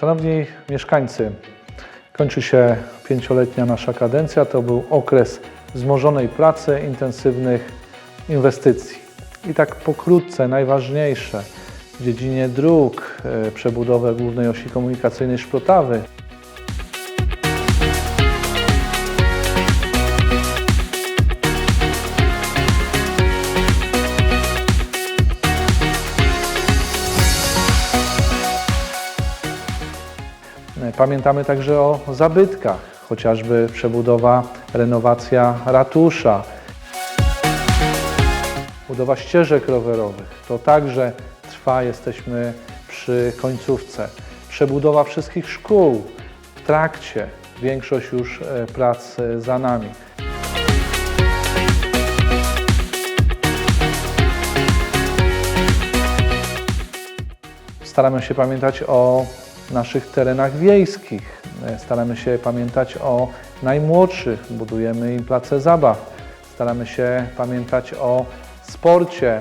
Szanowni mieszkańcy, kończy się pięcioletnia nasza kadencja. To był okres wzmożonej pracy, intensywnych inwestycji. I tak pokrótce, najważniejsze w dziedzinie dróg, e, przebudowę głównej osi komunikacyjnej Szprotawy, Pamiętamy także o zabytkach, chociażby przebudowa, renowacja ratusza, budowa ścieżek rowerowych. To także trwa, jesteśmy przy końcówce. Przebudowa wszystkich szkół w trakcie, większość już e, prac e, za nami. Staramy się pamiętać o naszych terenach wiejskich. E, Staramy się pamiętać o najmłodszych, budujemy im place zabaw. Staramy się pamiętać o sporcie.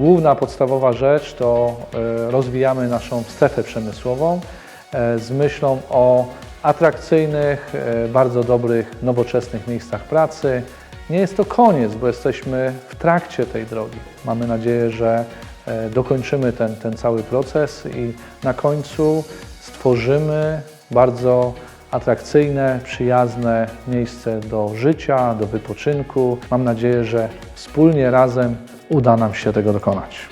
Główna podstawowa rzecz to e, rozwijamy naszą strefę przemysłową e, z myślą o atrakcyjnych, e, bardzo dobrych, nowoczesnych miejscach pracy. Nie jest to koniec, bo jesteśmy w trakcie tej drogi. Mamy nadzieję, że dokończymy ten, ten cały proces i na końcu stworzymy bardzo atrakcyjne, przyjazne miejsce do życia, do wypoczynku. Mam nadzieję, że wspólnie razem uda nam się tego dokonać.